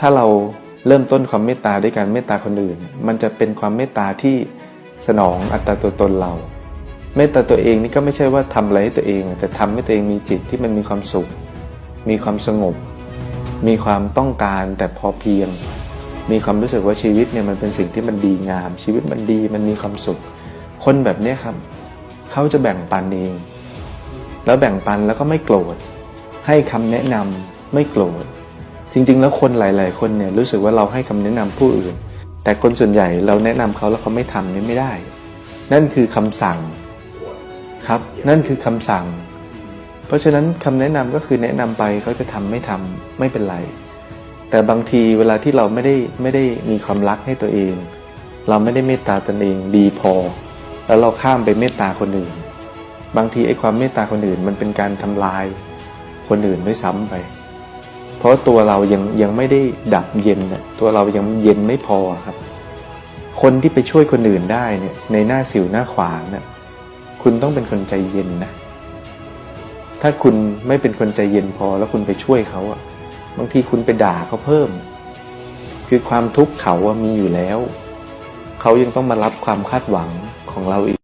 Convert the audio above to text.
ถ้าเราเริ่มต้นความเมตตาด้วยการเมตตาคนอื่น มันจะเป็นความเมตตาที่สนองอัตราตัวตนเรา เมตตาตัวเองนี่ก็ไม่ใช่ว่าทำอะไรให้ตัวเอง แต่ทำให้ตัวเองมีจิตที่มันมีความสุข มีความสงบ มีความต้องการแต่พอเพียง มีความรู้สึกว่าชีวิตเนี่ยมันเป็นสิ่งที่มันดีงาม ชีวิตมันดีมันมีความสุข คนแบบนี้ครับ เขาจะแบ่งปันเอง แล้วแบ่งปันแล้วก็ไม่โกรธ ให้คำแนะนำไม่โกรธ จริง ๆ แล้วคนหลาย ๆ คนเนี่ยรู้สึกว่าเราให้คำแนะนำผู้อื่น แต่คนส่วนใหญ่เราแนะนำเขาแล้วเขาไม่ทำนี่ไม่ได้ นั่นคือคำสั่งครับ นั่นคือคำสั่ง เพราะฉะนั้นคำแนะนำก็คือแนะนำไปเขาจะทำไม่ทำไม่เป็นไร แต่บางทีเวลาที่เราไม่ได้ไม่ได้มีความรักให้ตัวเอง เราไม่ได้เมตตาตนเองดีพอ แล้วเราข้ามไปเมตตาคนอื่น บางทีไอ้ความเมตตาคนอื่นมันเป็นการทำลายคนอื่นด้วยซ้ำไป เพราะตัวเรายังยังไม่ได้ดับเย็นน่ะตัวเรายังเย็นไม่พอครับ คนที่ไปช่วยคนอื่นได้เนี่ยในหน้าสิวหน้าขวางน่ะคุณต้องเป็นคนใจเย็นนะ ถ้าคุณไม่เป็นคนใจเย็นพอแล้วคุณไปช่วยเขาอะบางทีคุณไปด่าเขาเพิ่ม คือความทุกข์เขามีอยู่แล้ว เขายังต้องมารับความคาดหวังของเราอีก